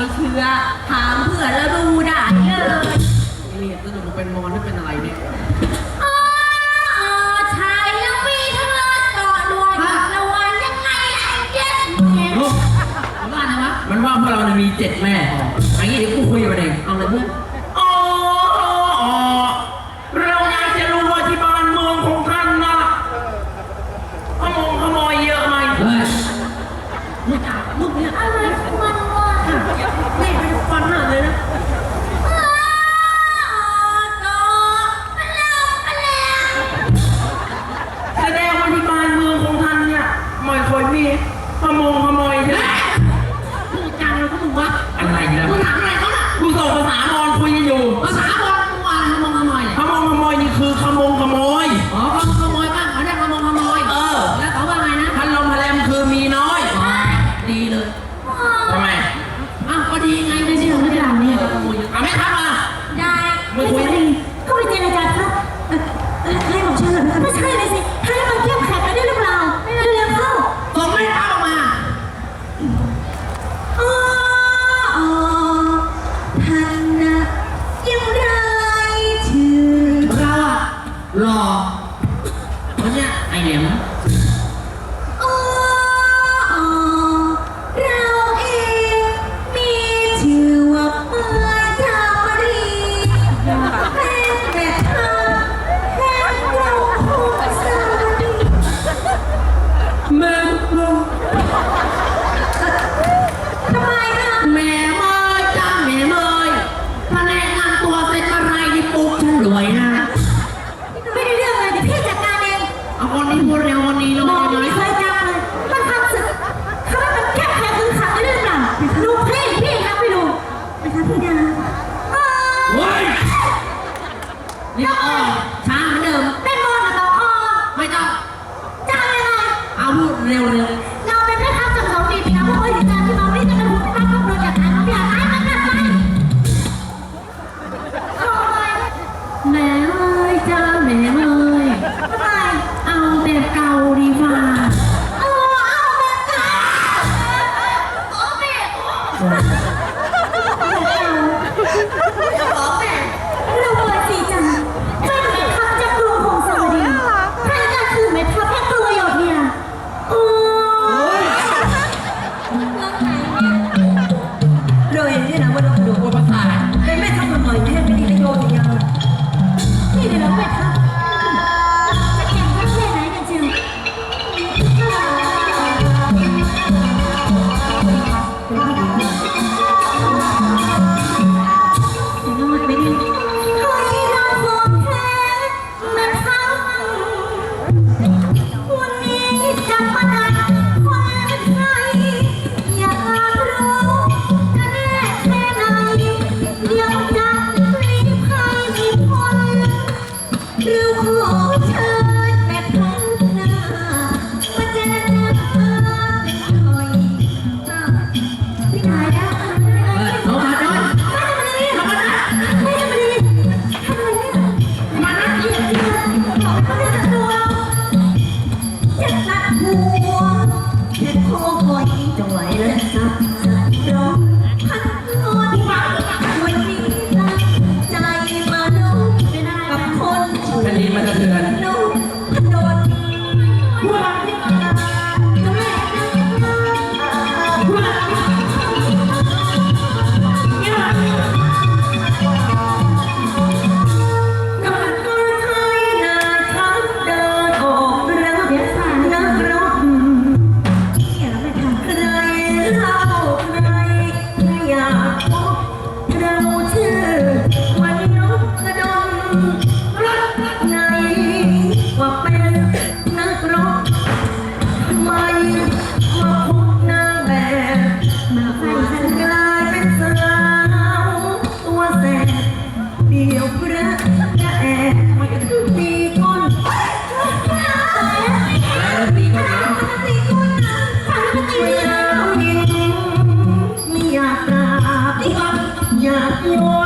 ไม่เชื่อ ถามเผื่อแล้วดูได้เลยเรียนแล้วหนเป็นมอนหรือเป็นอะไรเนี่ยอ้ออ้อชาแล้วมีทั้งรต่อรวยระวันยังไงล่ะเจ็ดแม่มันว่าไรวะมันว่าพวกเราเนี่ยมีเจ็ดแม่ไอ้เงี้ยี่กูคุยกับมันเองเอาเลยพี่อ๋ออ๋อเราอยากจะรู้ว่าที่บ้านเมืองของท่านนะขโมยขโมยเยอะไหม รอเพราะเนี่ยไอเหลี่ยม เหมือนเก่า วันนี้จะมาไหนคนไทยอยากรู้แน่แค่ไหนเดี๋ยวจรีบให้คนรือขอเธอ 안녕.